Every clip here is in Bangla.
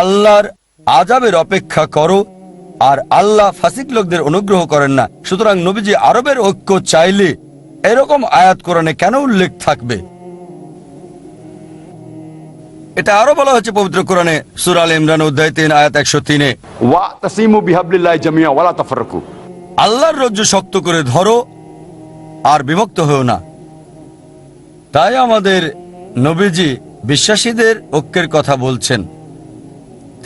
আল্লাহর আজাবের অপেক্ষা করো আর আল্লাহ ফাসিক লোকদের অনুগ্রহ করেন না। সুতরাং নবীজি আরবের ঐক্য চাইলে এরকম আয়াত কোরআনে কেন উল্লেখ থাকবে? এটা আরও বলা হচ্ছে পবিত্র কোরআনে সুরাল ইমরান অধ্যায় তিন আয়াত একশো তিনে। আল্লাহর রজ্জু শক্ত করে ধরো আর বিভক্ত হও না। তাই আমাদের নবীজি বিশ্বাসীদের ঐক্যের কথা বলছেন।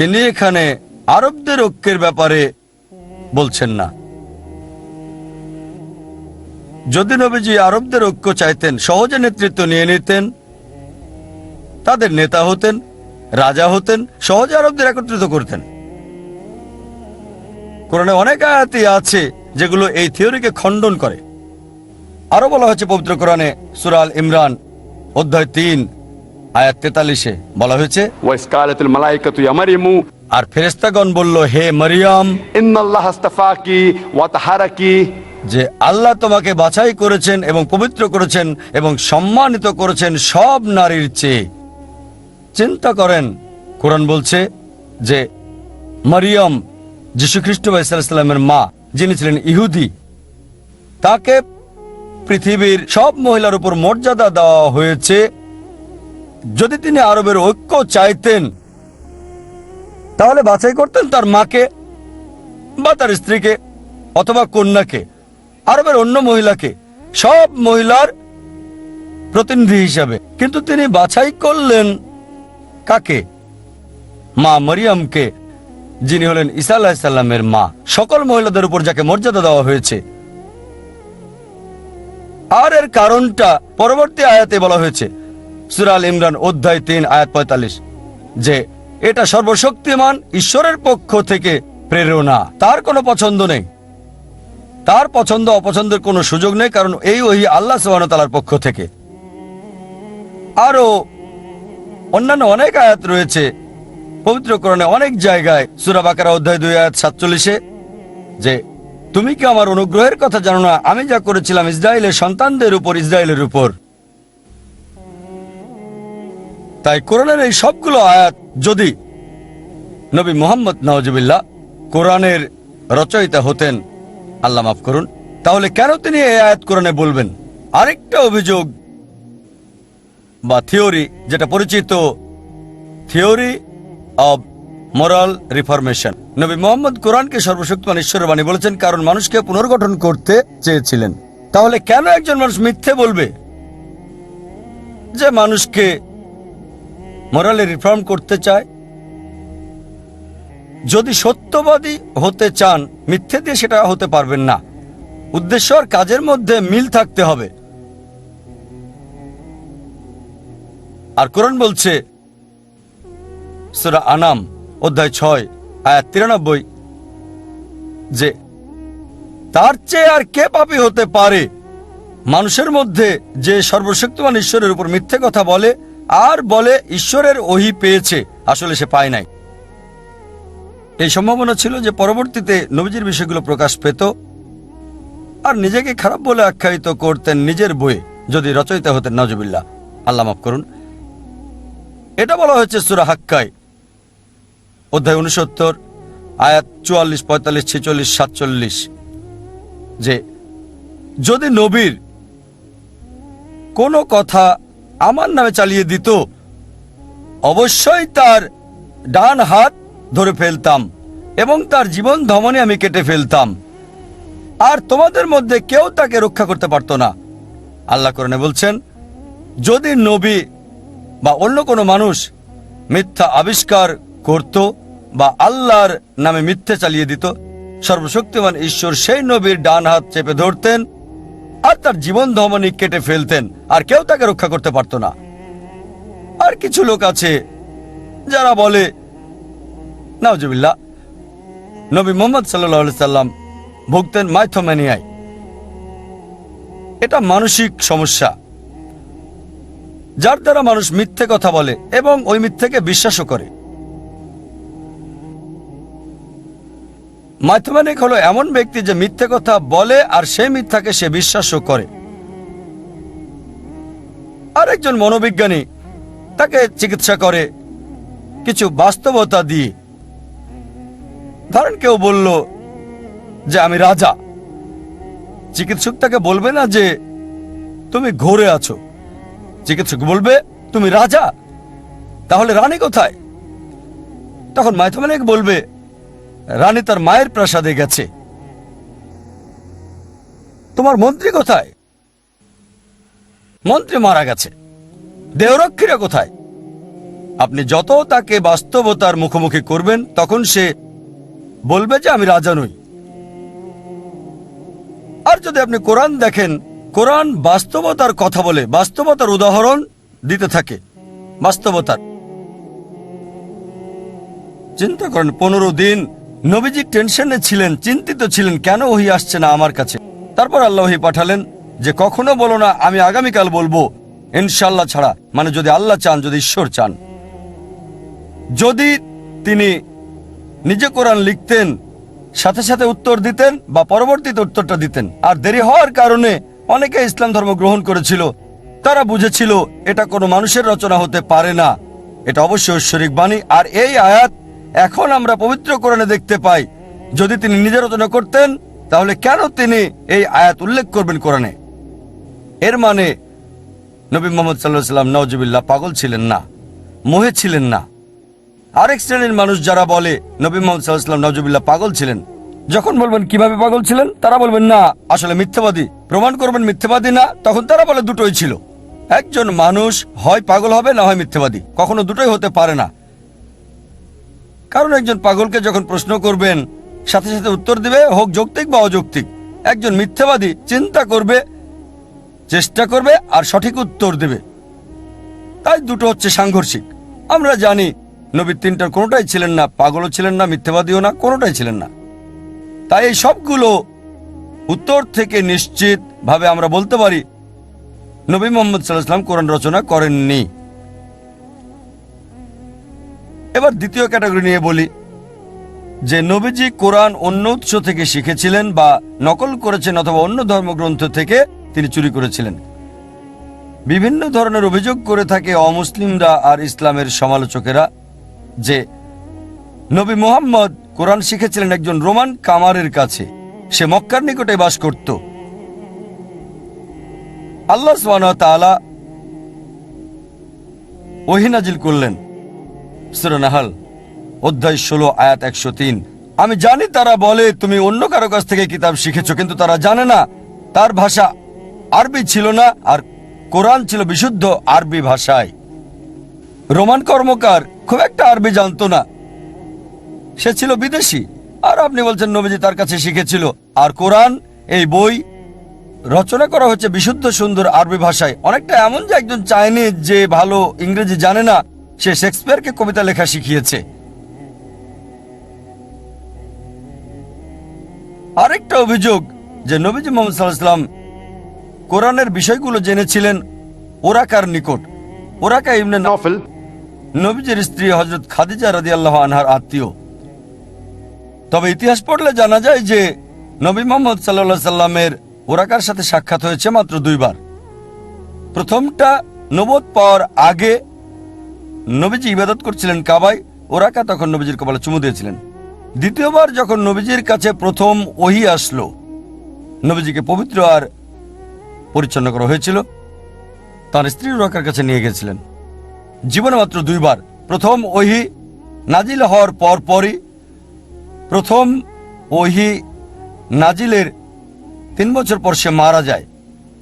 তিনি এখানে আরবদের ঐক্যের ব্যাপারে বলছেন না। যদি নবীজি আরবদের ঐক্য চাইতেন, সহজে নেতৃত্ব নিয়ে নিতেন, তাদের নেতা হতেন, রাজা হতেন, সহজে আরবদের একত্রিত করতেন। কোরআনে অনেক আয়াতি আছে যেগুলো এই থিওরিকে খণ্ডন করে। আরও বলা হচ্ছে পবিত্র কোরআনে সুরাল ইমরান, অধ্যায় তিন। আয়াত তেতাল্লিশে বলা হয়েছে আর ফেরেস্তাগণ বলল হে মারিয়াম যে আল্লাহ তোমাকে বাছাই করেছেন এবং পবিত্র করেছেন এবং সম্মানিত করেছেন সব নারীর চেয়ে। চিন্তা করেন কোরআন বলছে যে মারিয়াম যীশু খ্রিস্ট ইসলামের মা যিনি ছিলেন ইহুদি তাকে পৃথিবীর সব মহিলার উপর মর্যাদা দেওয়া হয়েছে। যদি তিনি আরবের ঐক্য চাইতেন, তাহলে বাছাই করতেন তার মাকে বা তার স্ত্রীকে অথবা কন্যাকে, আরবের অন্য মহিলাকে, সব মহিলার প্রতিনিধি হিসাবে। কিন্তু তিনি বাছাই করলেন কাকে? মা মরিয়মকে, যিনি হলেন ঈসা আলাহিসাল্লামের মা। সকল মহিলাদের উপর যাকে মর্যাদা দেওয়া হয়েছে। আর এর কারণটা পরবর্তী আয়াতে বলা হয়েছে। সুরাল ইমরান অধ্যায় তিন, আয়াত পঁয়তাল্লিশ, যে এটা সর্বশক্তিমান ঈশ্বরের পক্ষ থেকে প্রেরণা। তার কোনো পছন্দ নেই। তার পছন্দ, অপছন্দের কোনো সুযোগ নেই, কারণ এই ওহি আল্লাহ তালার পক্ষ থেকে। আরও অন্যান্য অনেক আয়াত রয়েছে। পবিত্র করণে অনেক জায়গায় সুরাবাকারা অধ্যায় দুই, আয়াত সাতচল্লিশে, যে তুমি কি আমার অনুগ্রহের কথা জানো না? আমি যা করেছিলাম ইসরায়েলের সন্তানদের উপর, ইসরায়েলের উপর। তাই কোরআনের এই সবগুলো আয়াত যদি নবী মোহাম্মদ নওয়াজবিল্লাহ কোরআনের রচয়িতা হতেন, আল্লাহ মাফ করুন, তাহলে কেন তিনি এই আয়াত কোরআনে বলবেন? আরেকটা অভিযোগ বা থিওরি যেটা পরিচিত, থিওরি অব মোরাল রিফরমেশন। নবী মোহাম্মদ কোরআনকে সর্বশক্তিমান ঈশ্বরের বাণী বলেছেন, কারণ মানুষকে পুনর্গঠন করতে চেয়েছিলেন। তাহলে কেন একজন মানুষ মিথ্যে বলবে? যে মানুষকে মোরালে রিফর্ম করতে চায় যদি সত্যবাদী হতে চান মিথ্যে দিয়ে সেটা হতে পারবেন না উদ্দেশ্য আর কাজের মধ্যে মিল থাকতে হবে আর কোরআন বলছে সুরা আনাম অধ্যায় ছয় আয়াত তিরানব্বই যে তার চেয়ে আর কে পাপী হতে পারে মানুষের মধ্যে যে সর্বশক্তিমান ঈশ্বরের উপর মিথ্যে কথা বলে আর বলে, ঈশ্বরের ওহি পেয়েছে। আসলে সে পায় নাই। এই সম্ভাবনা ছিল যে পরবর্তীতে নবীজির বিষয়গুলো প্রকাশ পেত আর নিজেকে খারাপ বলে আখ্যায়িত করতেন নিজের বইয়ে, যদি রচয়িতা হতেন নজবিল্লা আল্লাহ মাফ করুন। এটা বলা হয়েছে সুরা হাক্কায়, অধ্যায় উনসত্তর, আয়াত চুয়াল্লিশ, পঁয়তাল্লিশ, ছেচল্লিশ, সাতচল্লিশ, যে, যদি নবীর কোনো কথা আমার নামে চালিয়ে দিত। অবশ্যই তার ডান হাত ধরে ফেলতাম এবং তার জীবন ধমনে আমি কেটে ফেলতাম। আর তোমাদের মধ্যে কেউ তাকে রক্ষা করতে পারতো না। আল্লাহ করণে বলছেন, যদি নবী বা অন্য কোনো মানুষ মিথ্যা আবিষ্কার করত বা আল্লাহর নামে মিথ্যে চালিয়ে দিত, সর্বশক্তিমান ঈশ্বর সেই নবীর ডান হাত চেপে ধরতেন আর তার জীবন ধমনী কেটে ফেলতেন, আর কেউ তাকে রক্ষা করতে পারতো না। আর কিছু লোক আছে যারা বলে নাওজবিল্লা নবী মোহাম্মদ সাল্লাহ সাল্লাম ভুগতেন মাইথোম্যানিয়ায়। এটা মানসিক সমস্যা। যার দ্বারা মানুষ মিথ্যে কথা বলে এবং ওই মিথ্যেকে বিশ্বাসও করে। মাইথোম্যানিক হলো এমন ব্যক্তি যে মিথ্যে কথা বলে আর সেই মিথ্যাকে সে বিশ্বাসও করে। আরেকজন মনোবিজ্ঞানী তাকে চিকিৎসা করে, কিছু বাস্তবতা দিয়ে। ধরেন কেউ বলল যে, আমি রাজা। চিকিৎসক তাকে বলবে না যে, তুমি ঘোরে আছো। চিকিৎসক বলবে, তুমি রাজা? তাহলে রানী কোথায়? তখন মাইথমালিক বলবে রানী তার মায়ের প্রাসাদে গেছে। তোমার মন্ত্রী কোথায়? মন্ত্রী মারা গেছে। দেহরক্ষীরা কোথায়? আপনি যত তাকে বাস্তবতার মুখোমুখি করবেন, তখন সে বলবে যে আমি রাজা নই। আর যদি আপনি কোরআন দেখেন, কোরআন বাস্তবতার কথা বলে, বাস্তবতার উদাহরণ দিতে থাকে, বাস্তবতার। চিন্তা করেন, পনেরো দিন নবীজি টেনশনে ছিলেন, চিন্তিত ছিলেন, কেন ওহি আসছে না আমার কাছে? তারপর আল্লাহ পাঠালেন যে, কখনো বলো না, আমি আগামীকাল বলব ইনশাল্লাহ ছাড়া। মানে যদি আল্লাহ চান, যদি ঈশ্বর চান। যদি তিনি নিজে কোরআন লিখতেন, সাথে সাথে উত্তর দিতেন বা পরবর্তীতে উত্তরটা দিতেন। আর দেরি হওয়ার কারণে অনেকে ইসলাম ধর্ম গ্রহণ করেছিল। তারা বুঝেছিল, এটা কোনো মানুষের রচনা হতে পারে না। এটা অবশ্যই ঐশ্বরিক বাণী। আর এই আয়াত এখন আমরা পবিত্র কোরআনে দেখতে পাই, যদি তিনি নিজে রচনা করতেন, তাহলে কেন তিনি এই আয়াত উল্লেখ করবেন কোরআনে? এর মানে নবী মোহাম্মদ সাল্লাহ সাল্লাম নওজবিল্লাহ পাগল ছিলেন না, মোহে ছিলেন না। আরেক শ্রেণির মানুষ যারা বলে, নবী মোহাম্মদ সাল্লাহাম নজরুল্লাহ পাগল ছিলেন। যখন বলবেন, কীভাবে পাগল ছিলেন? তারা বলবেন, না, আসলে মিথ্যাবাদী। প্রমাণ করবেন, মিথ্যাবাদী না। তখন তারা বলে, দুটোই ছিল। একজন মানুষ হয় পাগল হবে, না হয় মিথ্যাবাদী। কখনো দুটোই হতে পারে না। কারণ একজন পাগলকে যখন প্রশ্ন করবেন, সাথে সাথে উত্তর দিবে, হোক যৌক্তিক বা অযৌক্তিক। একজন মিথ্যাবাদী চিন্তা করবে, চেষ্টা করবে আর সঠিক উত্তর দেবে। তাই দুটো হচ্ছে সাংঘর্ষিক। আমরা জানি নবীর তিনটার কোনোটাই ছিলেন না, পাগলও ছিলেন না, মিথ্যাবাদীও না, কোনোটাই ছিলেন না। তাই এই সবগুলো উত্তর থেকে নিশ্চিত ভাবে আমরা বলতে পারি, নবী মোহাম্মদ সাল্লাহাম কোরআন রচনা করেননি। এবার দ্বিতীয় ক্যাটাগরি নিয়ে বলি। যে নবীজি কোরআন অন্য উৎস থেকে শিখেছিলেন বা নকল করেছেন অথবা অন্য ধর্মগ্রন্থ থেকে তিনি চুরি করেছিলেন। বিভিন্ন ধরনের অভিযোগ করে থাকে অমুসলিমরা আর ইসলামের সমালোচকেরা যে নবী মোহাম্মদ কোরআন শিখেছিলেন একজন রোমান কামারের কাছে। সে মক্কার নিকটে বাস করত। আল্লাহ তাআলা ওহিনাজিল করলেন। সুরনাহাল অধ্যায় ষোলো, আয়াত একশো তিন। আমি জানি তারা বলে, তুমি অন্য কারও কাছ থেকে কিতাব শিখেছো, কিন্তু তারা জানে না। তার ভাষা আরবি ছিল না, আর কোরআন ছিল বিশুদ্ধ আরবি ভাষায়। রোমান কর্মকার খুব একটা আরবি জানতো না। সে ছিল বিদেশি, আর আপনি বলছেন, নবীজি তার কাছে শিখেছিল। আর কোরআন, এই বই রচনা করা হচ্ছে বিশুদ্ধ সুন্দর আরবি ভাষায়। অনেকটা এমন যে একজন চাইনিজ যে ভালো ইংরেজি জানে না সে শেক্সপিয়ারকে কবিতা লেখা শিখিয়েছে। আরেকটা অভিযোগ যে নবীজি মোহাম্মদ সাল্লাহাম কোরআনের বিষয়গুলো জেনেছিলেন ওরাকার নিকট। ওরাকা ইবনে নফ নফল। নবীজির স্ত্রী হজরত খাদিজা রাদি আল্লাহ আনহার আত্মীয়। তবে ইতিহাস পড়লে জানা যায় যে নবী মোহাম্মদ সাল্লা সাল্লামের ওরাকার সাথে সাক্ষাৎ হয়েছে মাত্র দুইবার। প্রথমটা নবদ পাওয়ার আগে নবীজি ইবাদত করছিলেন কাবাই ওরাকা তখন নবীজির কপালে চুমু দিয়েছিলেন। দ্বিতীয়বার যখন নবীজির কাছে প্রথম ওহি আসলো, নবীজিকে পবিত্র আর পরিচ্ছন্ন করা হয়েছিল। তার স্ত্রী ওরাকার কাছে নিয়ে গেছিলেন জীবনে মাত্র দুইবার। প্রথম ওহি নাজিল হওয়ার পর পরই প্রথম ওহি নাজিলের তিন বছর পর সে মারা যায়।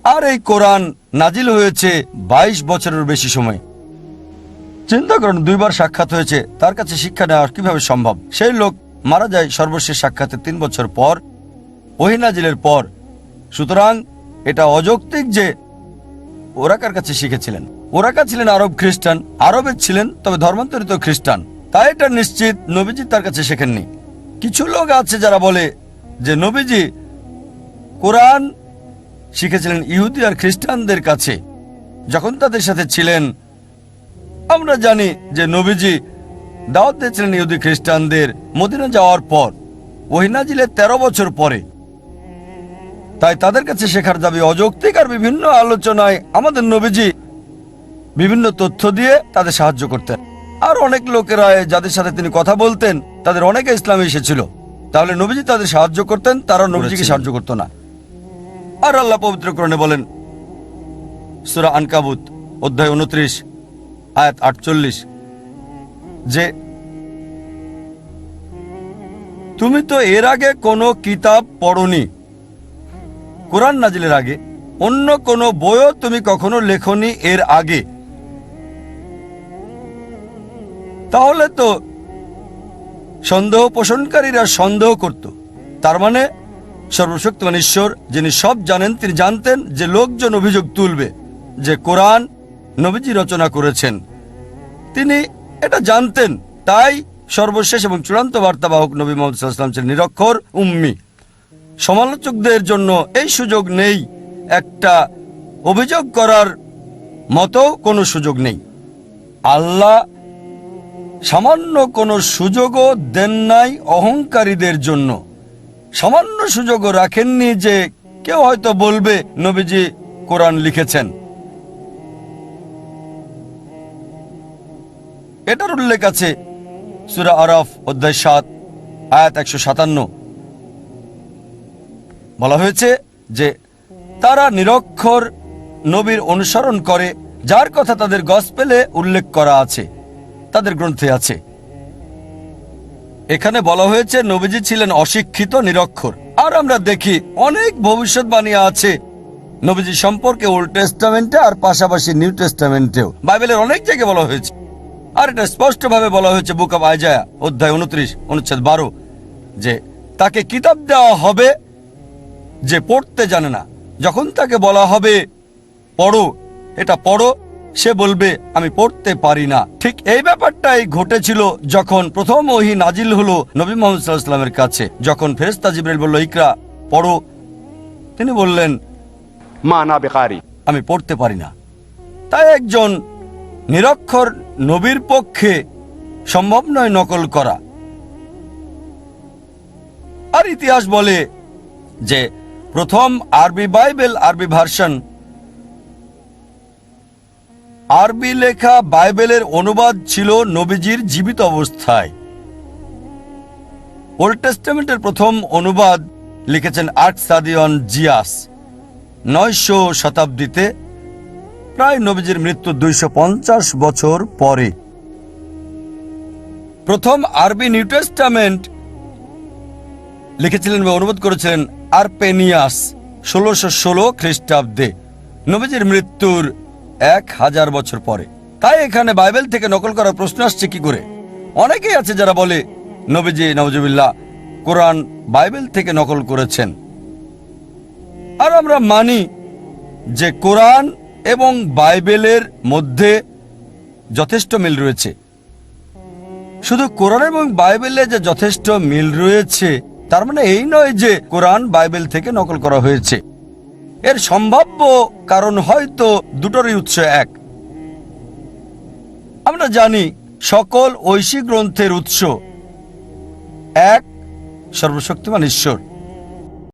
আর এই কোরআন নাজিল হয়েছে ২২ বছরের বেশি সময়। চিন্তা করুন, দুইবার সাক্ষাৎ হয়েছে। তার কাছে শিক্ষা নেওয়া কীভাবে সম্ভব? সেই লোক মারা যায় সর্বশেষ সাক্ষাতে তিন বছর পর, ওহিনাজিলের পর। সুতরাং এটা অযৌক্তিক যে ওরাকার কাছে শিখেছিলেন? ওরাকা ছিলেন আরব খ্রিস্টান? আরবের ছিলেন, তবে ধর্মান্তরিত খ্রিস্টান। তাই এটা নিশ্চিত নবীজি তার কাছে শেখেননি। কিছু লোক আছে যারা বলে যে নবীজি কোরআন শিখেছিলেন ইহুদি আর খ্রিস্টানদের কাছে। যখন তাদের সাথে ছিলেন আমরা জানি যে নবীজি দাওয়াত দিয়েছিলেন ইহুদি খ্রিস্টানদের মদিনা যাওয়ার পর। ওহিনাজিলের তেরো বছর পরে। তাই তাদের কাছে শেখার দাবি অযৌক্তিক আর বিভিন্ন আলোচনায় আমাদের নবীজি বিভিন্ন তথ্য দিয়ে তাদের সাহায্য করতেন। আর অনেক লোকেরা যাদের সাথে তিনি কথা বলতেন তাদের অনেকে ইসলামে এসেছিল। তাহলে নবীজি তাদের সাহায্য করতেন তারা নবীজিকে সাহায্য করতো না। আর আল্লাহ পবিত্র করণে বলেন সুরা আনকাবুত অধ্যায় উনত্রিশ। আয়াত আটচল্লিশ। যে, তুমি তো এর আগে কোনো কিতাব পড়নি। কোরআন নাজিলের আগে। অন্য কোনো বইও তুমি কখনো লেখনি এর আগে। তাহলে তো সন্দেহ পোষণকারীরা সন্দেহ করত। তার মানে সর্বশক্তিমান ঈশ্বর, যিনি সব জানেন, তিনি জানতেন যে লোকজন অভিযোগ তুলবে যে কোরআন নবীজি রচনা করেছেন। তিনি এটা জানতেন, তাই সর্বশেষ এবং চূড়ান্ত বার্তাবাহক নবী মোহাম্মদ ছিলেন নিরক্ষর উম্মি। সমালোচকদের জন্য এই সুযোগ নেই, একটা অভিযোগ করার মতো কোনো সুযোগ নেই। আল্লাহ সামান্য কোনো সুযোগও দেন নাই অহংকারীদের জন্য। সামান্য সুযোগও রাখেননি যে কেউ হয়তো বলবে, নবীজি কোরআন লিখেছেন। এটার উল্লেখ আছে সুরা আরফ অধ্যায় সাত, আয়াত একশো সাতান্ন। বলা হয়েছে যে, তারা নিরক্ষর নবীর অনুসরণ করে, যার কথা তাদের গসপেলে উল্লেখ করা আছে, তাদের গ্রন্থে আছে। এখানে বলা হয়েছে, নবীজি ছিলেন অশিক্ষিত, নিরক্ষর। আর আমরা দেখি, অনেক ভবিষ্যৎবাণী আছে নবীজি সম্পর্কে ওল্ড টেস্টামেন্টে আর পাশাপাশি নিউ টেস্টামেন্টেও বাইবেলের অনেক জায়গায় বলা হয়েছে। আর এটা স্পষ্টভাবে বলা হয়েছে বুক অব আইজায়া অধ্যায় উনত্রিশ অনুচ্ছেদ বারো যে তাকে কিতাব দেওয়া হবে যে পড়তে জানে না। যখন তাকে বলা হবে পড়ো এটা পড়ো সে বলবে আমি পড়তে পারি না। ঠিক এই ব্যাপারটাই ঘটেছিল যখন প্রথম ওহি নাজিল হলো নবী মোহাম্মদের কাছে। যখন ফেরেস্তা জিবরিল বলল ইকরা পড়ো। তিনি বললেন মা না বেকারি। আমি পড়তে পারি না। তাই একজন নিরক্ষর নবীর পক্ষে সম্ভব নয় নকল করা। আর ইতিহাস বলে যে প্রথম আরবি বাইবেল, আরবি ভার্সন। আরবি লেখা বাইবেলের অনুবাদ ছিল নবীজির জীবিত অবস্থায়। ওল্ড টেস্টামেন্টের প্রথম অনুবাদ লিখেছেন আর্ট সাদিয়ন জিয়াস। নয়শো শতাব্দীতে প্রায় নবীজির মৃত্যু দুইশো পঞ্চাশ বছর পরে। প্রথম আরবি নিউ টেস্টামেন্ট লিখেছিলেন বা অনুবাদ করেছিলেন আরপেনিয়াস ষোলোশো ষোলো খ্রিস্টাব্দে, নবীজির মৃত্যুর এক হাজার বছর পরে। তাই এখানে বাইবেল থেকে নকল করার প্রশ্ন আসছে কি করে? অনেকেই আছে যারা বলে, নবীজি নওজুবিল্লাহ কোরআন বাইবেল থেকে নকল করেছেন। আর আমরা মানি যে কোরআন এবং বাইবেলের মধ্যে যথেষ্ট মিল রয়েছে। শুধু কোরআন এবং বাইবেলে যে যথেষ্ট মিল রয়েছে, তার মানে এই নয় যে কোরআন বাইবেল থেকে নকল করা হয়েছে। এর সম্ভাব্য কারণ হয়তো দুটোরই উৎস এক। আমরা জানি সকল ঐশী গ্রন্থের উৎস এক সর্বশক্তিমান ঈশ্বর।